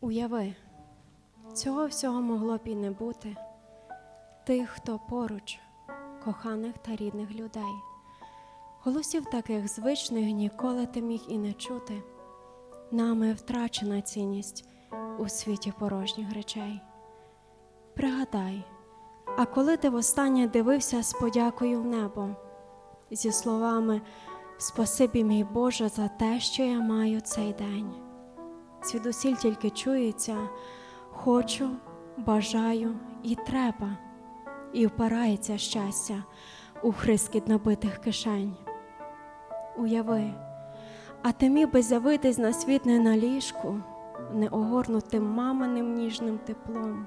Уяви, цього всього могло б і не бути. Тих, хто поруч, коханих та рідних людей. Голосів таких звичних ніколи ти міг і не чути. Нами втрачена цінність у світі порожніх речей. Пригадай, а коли ти востаннє дивився з подякою в небо, зі словами Спасибі, мій Боже, за те, що я маю цей день. Звідусіль тільки чується хочу, бажаю і треба, і впирається щастя у хрискіт набитих кишень. Уяви, а ти міг би з'явитись на світ не на ліжку, не огорнутим маминим ніжним теплом,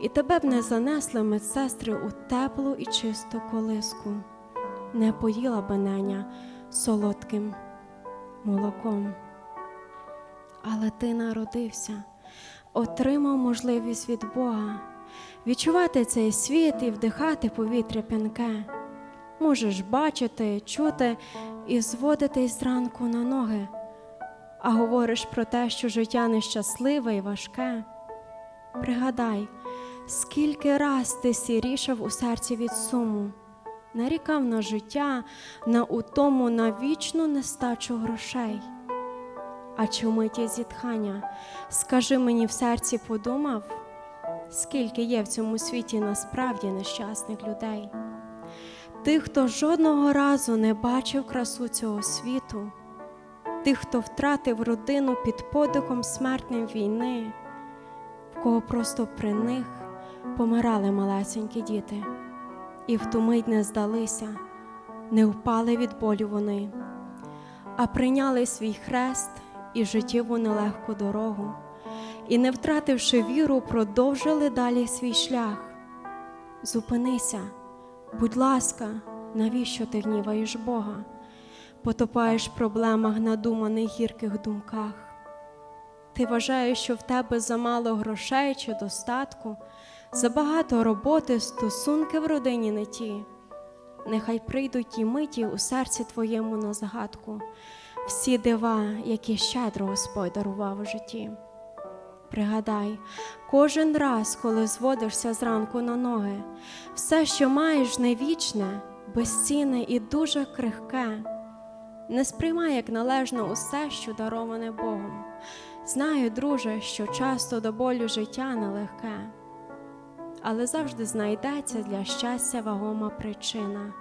і тебе б не занесли медсестри у теплу і чисту колиску, не поїла би неня солодким молоком. Але ти народився, отримав можливість від Бога відчувати цей світ і вдихати повітря п'янке. Можеш бачити, чути і зводитись зранку на ноги, а говориш про те, що життя нещасливе і важке. Пригадай, скільки раз ти сірішав у серці від суму, нарікав на життя, на утому, на вічну нестачу грошей. А чи миті зітхання, скажи мені в серці подумав, скільки є в цьому світі насправді нещасних людей, тих, хто жодного разу не бачив красу цього світу, тих, хто втратив родину під подихом смертним війни, в кого просто при них помирали малесенькі діти, і в ту мить не здалися, не впали від болю вони, а прийняли свій хрест і життєву нелегку дорогу, і, не втративши віру, продовжили далі свій шлях. Зупинися, будь ласка, навіщо ти гніваєш Бога? Потопаєш в проблемах, надуманих гірких думках. Ти вважаєш, що в тебе замало грошей чи достатку, забагато роботи, стосунки в родині не ті. Нехай прийдуть ті миті у серці твоєму на загадку, всі дива, які щедро Господь дарував у житті. Пригадай, кожен раз, коли зводишся зранку на ноги, все, що маєш, не вічне, безцінне і дуже крихке. Не сприймай як належно усе, що дароване Богом. Знаю, друже, що часто до болю життя нелегке, але завжди знайдеться для щастя вагома причина,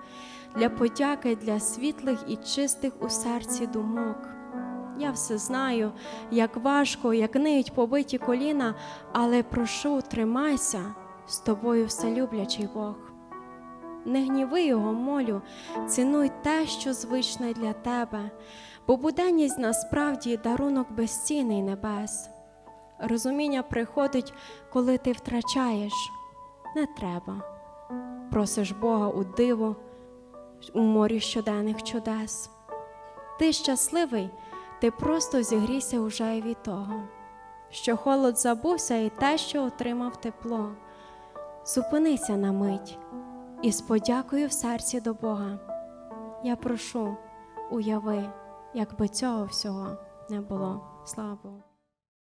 для подяки, для світлих і чистих у серці думок. Я все знаю, як важко, як ниють побиті коліна, але прошу, тримайся, з тобою все люблячий Бог. Не гніви його, молю, цінуй те, що звичне для тебе, бо буденність насправді дарунок безцінний небес. Розуміння приходить, коли ти втрачаєш, не треба. Просиш Бога у диво, у морі щоденних чудес. Ти щасливий, ти просто зігрійся уже й від того, що холод забувся і те, що отримав тепло. Зупинися на мить і з подякою в серці до Бога. Я прошу, уяви, якби цього всього не було. Слава Богу.